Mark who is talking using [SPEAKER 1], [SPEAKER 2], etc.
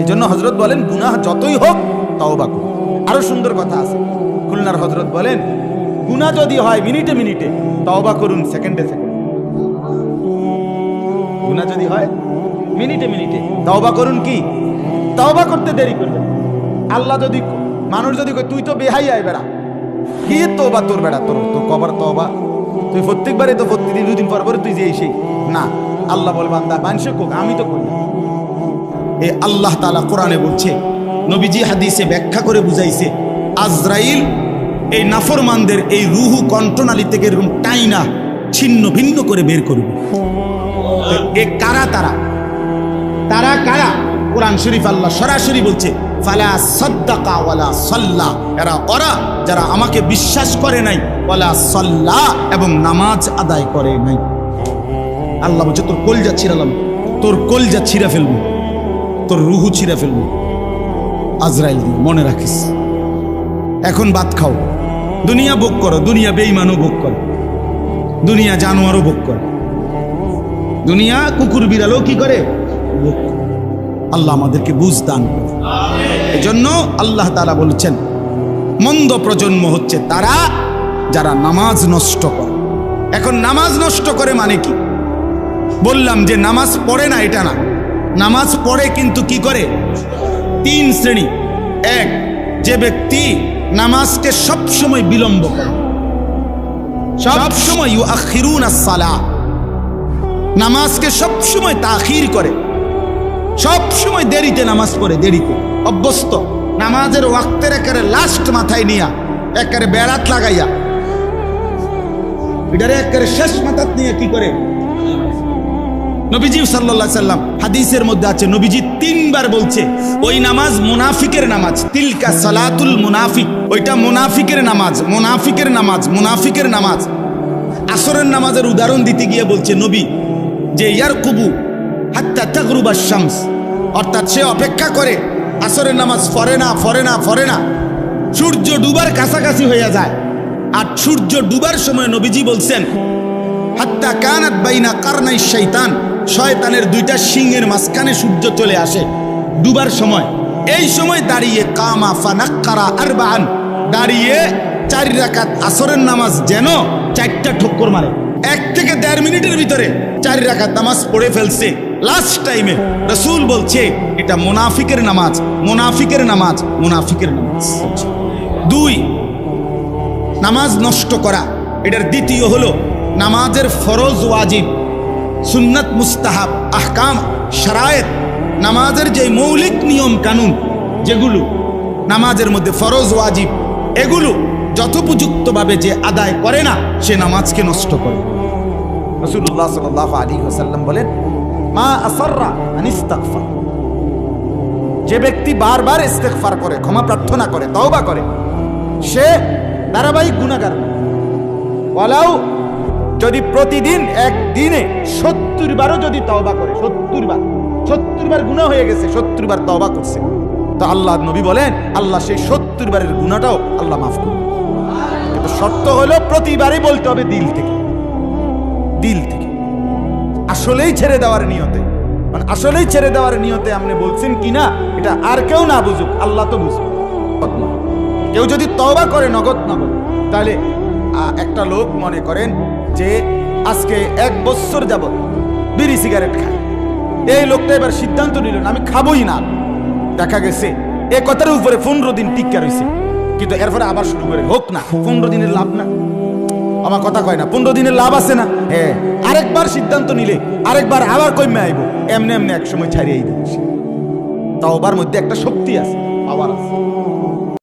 [SPEAKER 1] এই জন্য হজরত বলেন, গুনাহ যতই হোক, তওবা করুন। আরও সুন্দর কথা আছে। খুলনার হজরত বলেন, গুনাহ যদি হয় মিনিটে মিনিটে, তওবা করুন সেকেন্ডে সেকেন্ডে। গুনাহ যদি হয় মিনিটে মিনিটে, তওবা করুন কি? তওবা করতে দেরি করবেন। আল্লাহ যদি মানুষ যদি তুই তো বেহাই আয় বেড়া। কি তোবা তোর বেড়া? তোর তোর কবার তওবা? তুই প্রত্যেকবারে তো প্রত্যেকদিন দুদিন পর পরে তুই যে সেই। না, আল্লাহ বল, বান্দা কোক, আমি তো করি। এ আল্লাহ তালা কোরআনে বলছে, নবীজি হাদিসে ব্যাখ্যা করে বুঝাইছে, আজরাইল এই নাফরমানদের এই রুহু কণ্ঠনালী থেকে এরকম টাইনা ছিন্ন ভিন্ন করে বের করবে। এ কারা তারা? তারা কারা? কোরআন শরীফ আল্লাহ সরাসরি বলছে, ফালা এরা যারা আমাকে বিশ্বাস করে নাই এবং নামাজ আদায় করে নাই। আল্লাহ বলছে, তোর কলজা ছিড়ালাম তোর কলজা ছিঁড়া ফেলব। তোর রুহু ছিঁড়ে ফেলব। আজরাইল দিয়ে মনে রাখিস। এখন ভাত খাও। দুনিয়া ভোগ করো, দুনিয়া বেইমানও ভোগ করো। দুনিয়া জানোয়ারও ভোগ করে। দুনিয়া কুকুর বিড়ালও কি করে। আল্লাহ আমাদেরকে বুঝ দান করে এজন্য আল্লাহ তারা বলছেন, মন্দ প্রজন্ম হচ্ছে তারা যারা নামাজ নষ্ট করে। এখন নামাজ নষ্ট করে মানে কি? বললাম যে নামাজ পড়ে না, এটা না। নামাজ পড়ে কিন্তু কি করে? তিন শ্রেণি। এক, যে ব্যক্তি নামাজকে সব সময় বিলম্ব করে। সব সময় ইউআখিরুন আস-সালাহ নামাজকে সব সময় তাখির করে। সব সময় দেরিতে নামাজ পড়ে দেরিতে অভ্যস্ত। নামাজের ওয়াক্তের একেবারে লাস্ট মাথায় নিয়া, একেবারে বেড়াত লাগাইয়া। এটারে একেবারে শেষ মাথাত নিয়ে কি করে? নবীজি আলাইহি সাল্লাম হাদিসের মধ্যে আছে, নবীজি তিনবার বলছে, ওই নামাজ মুনাফিকের নামাজ, তিলকা সালাতুল মুনাফিক, ওইটা মুনাফিকের নামাজ মুনাফিকের নামাজ মুনাফিকের নামাজ। আসরের নামাজের উদাহরণ দিতে গিয়ে বলছে, নবী, যে ইয়ার কুবু হাত্তা তাগরুবা শামস, অর্থাৎ সে অপেক্ষা করে, আসরের নামাজ ফরে না ফরে না ফরে না, সূর্য ডুবার কাছাকাছি হইয়া যায়। আর সূর্য ডুবার সময় নবীজি বলছেন হাত্তা কানাত বাইনা কারনাই শৈতান। শয়তানের দুইটা সিংহের মাঝখানে সূর্য চলে আসে। ডুবার সময়। এই সময় দাঁড়িয়ে কামা ফানাক্কারা আরবান দাঁড়িয়ে চার রাকাত আসরের নামাজ যেন চারটা ঠক্কর মারে। এক থেকে দেড় মিনিটের ভিতরে চার রাকাত নামাজ পড়ে ফেলছে। লাস্ট টাইমে রসুল বলছে, এটা মুনাফিকের নামাজ মুনাফিকের নামাজ মুনাফিকের নামাজ। দুই, নামাজ নষ্ট করা। এটার দ্বিতীয় হলো নামাজের ফরজ ওয়াজিব, সুন্নত মুস্তাহাব, আহকাম, শারায়েত, নামাজের যে মৌলিক নিয়ম কানুন, যেগুলো নামাজের মধ্যে ফরজ ওয়াজিব, এগুলো যথোপযুক্তভাবে যে আদায় করে না, সে নামাজকে নষ্ট করে। রসুল্লাহ সাল আলী ওসাল্লাম বলেন, মা আসররা আনিস্তাকফা যে ব্যক্তি বারবার ইস্তেগফার করে, ক্ষমা প্রার্থনা করে, তওবা করে, সে ধারাবাহিক গুণাগার বলাও যদি প্রতিদিন একদিনে সত্তর বারও যদি তওবা করে সত্তর বার সত্তর বার গুণা হয়ে গেছে সত্তর বার তওবা করছে, তো আল্লাহ নবী বলেন, আল্লাহ সেই সত্তর বারের গুণাটাও আল্লাহ মাফ করবে কিন্তু শর্ত হলো প্রতিবারই বলতে হবে দিল থেকে দিল থেকে। আসলেই ছেড়ে দেওয়ার নিয়তে মানে আসলেই ছেড়ে দেওয়ার নিয়তে আপনি বলছেন কি না এটা আর কেউ না বুঝুক, আল্লাহ তো বুঝুক কেউ যদি তওবা করে নগদ নগদ, তাহলে একটা লোক মনে করেন যে আজকে এক বছর যাব বিড়ি সিগারেট খায়। এই লোকটা এবার সিদ্ধান্ত নিল না, আমি খাবোই না। দেখা গেছে, এ কথার উপরে পনেরো দিন টিকা রয়েছে কিন্তু এরপরে আবার শুরু করে, হোক না, পনেরো দিনের লাভ না। আমার কথা কয় না, পনেরো দিনের লাভ আছে না? হ্যাঁ আরেকবার সিদ্ধান্ত নিলে, আরেকবার আবার কমে আইব, এমনি এমনি এক সময় ছাড়িয়েই দিচ্ছে তাওবার মধ্যে একটা শক্তি আছে পাওয়ার আছে।